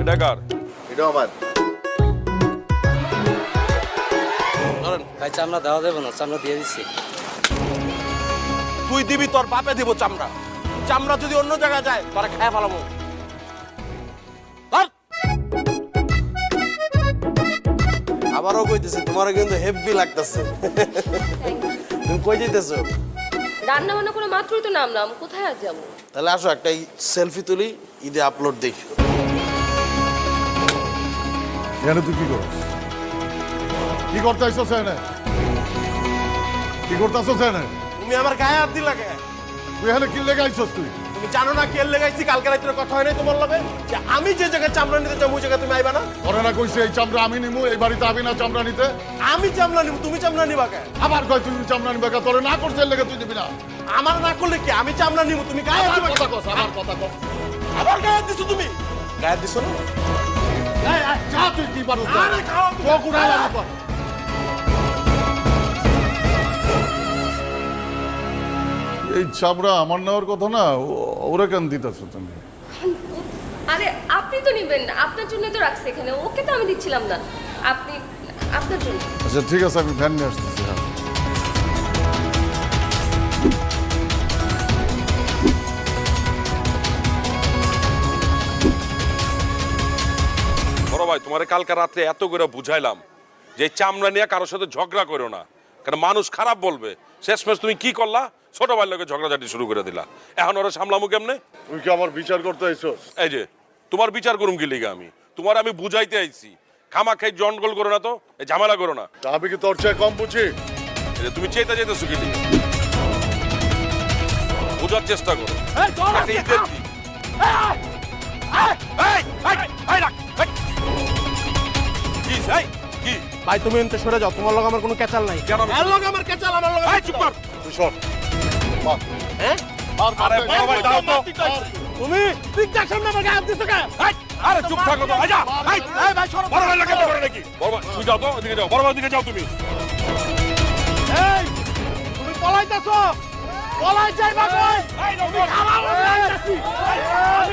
এটা কার এটাও আমার। ধরেন ভাই চামড়া দেওয়া যাবে না চামড়া দিয়ে দিচ্ছি। তুই দিবি তোর বাপে দিব চামড়া। চামড়া যদি অন্য জায়গায় যায় তারা খায় ফেলাবো। আবারও কইতেছি তোমারও কিন্তু হেভি লাগতেছে। তুমি কই যেতেছো রান্না বান্না করে মাত্রই তো নামলাম কোথায় আর যাব? তাহলে আসো একটা সেলফি তুলি ঈদে আপলোড দেখি। এখানে তুই কি করছ? কি করতে আইসছ এনে কি করতে আসছ এনে তুমি আমার গায়ে হাত দিলা কে? তুই এখানে কি লেগে আইসছ তুই? তুমি জানো না কে লেগাইছি কালকে রাত্রে কথা হয় নাই তোমার লগে? যে আমি যে জায়গায় চামড়া নিতে যাব ওই জায়গায় তুমি আইবা না? ওরা না কইছে এই চামড়া আমি নিমু এই বাড়িতে আমি না চামড়া নিতে? আমি চামড়া নিব তুমি চামড়া নিবা কে? আবার কয় তুই চামড়া নিবে কা? তোরে না করছে এর লেগে তুই দিবি না? আমার না করলে কি? আমি চামড়া নিব তুমি গায়ে কথা? কস আবার কথা কস। আবার গায়ে হাত দিছো তুমি? গায়ে হাত দিছো না? যা তুই কি পারো এই চামড়া আমার নেওয়ার কথা না ও- ওরা কেন দিতেছ তুমি? আরে আপনি তো নিবেন আপনার জন্য তো রাখছি এখানে ওকে তো আমি দিচ্ছিলাম না। আপনি আপনার জন্য। আচ্ছা ঠিক আছে আমি ভ্যান নিয়ে আসতেছি হ্যাঁ। ভাই তোমারে কালকে রাত্রে এত করে বুঝাইলাম যে চামড়া নিয়ে কারোর সাথে ঝগড়া করো না। কারণ মানুষ খারাপ বলবে। শেষমেশ তুমি কি করলা? ছোট ভাইয়ের লোকে ঝগড়াঝাটি শুরু করে দিলা। এখন ওরা সামলামু কেমনে? তুই কি আমার বিচার করতে আইসস? এই যে তোমার বিচার করুম কি লিগে আমি? তোমার আমি বুঝাইতে আইছি। খামা খাই জন্ডগোল করো না তো এই ঝামেলা করো না। আমি কি তোর চেয়ে কম বুঝি? এই যে তুমি চেতে যেতেছো কি লিগে? বোঝার চেষ্টা করো। একটা ঈদের দিন। ভাই তুমি এনতে সরে যাও তোমার লগে আমার কোনো ক্যাচাল নাই। কেন? আমি- লগে আমার ক্যাচাল? আমার লগে এই, চুপ কর। তুই সর। হ্যাঁ? আরে বড় ভাই, দাও তো। তুমি তুই যার সামনে আমার হাত দিছো কে এই, আরে চুপ থাকো তো, এই ভাই সরো। বড় ভাই লাগে করে নাকি? বড় ভাই, যাও তো, ওদিকে যাও, বড় ভাই, ওদিকে যাও তুমি। এই তুমি পলাইতাছো? পলাই। আমার লগে আইতাছি।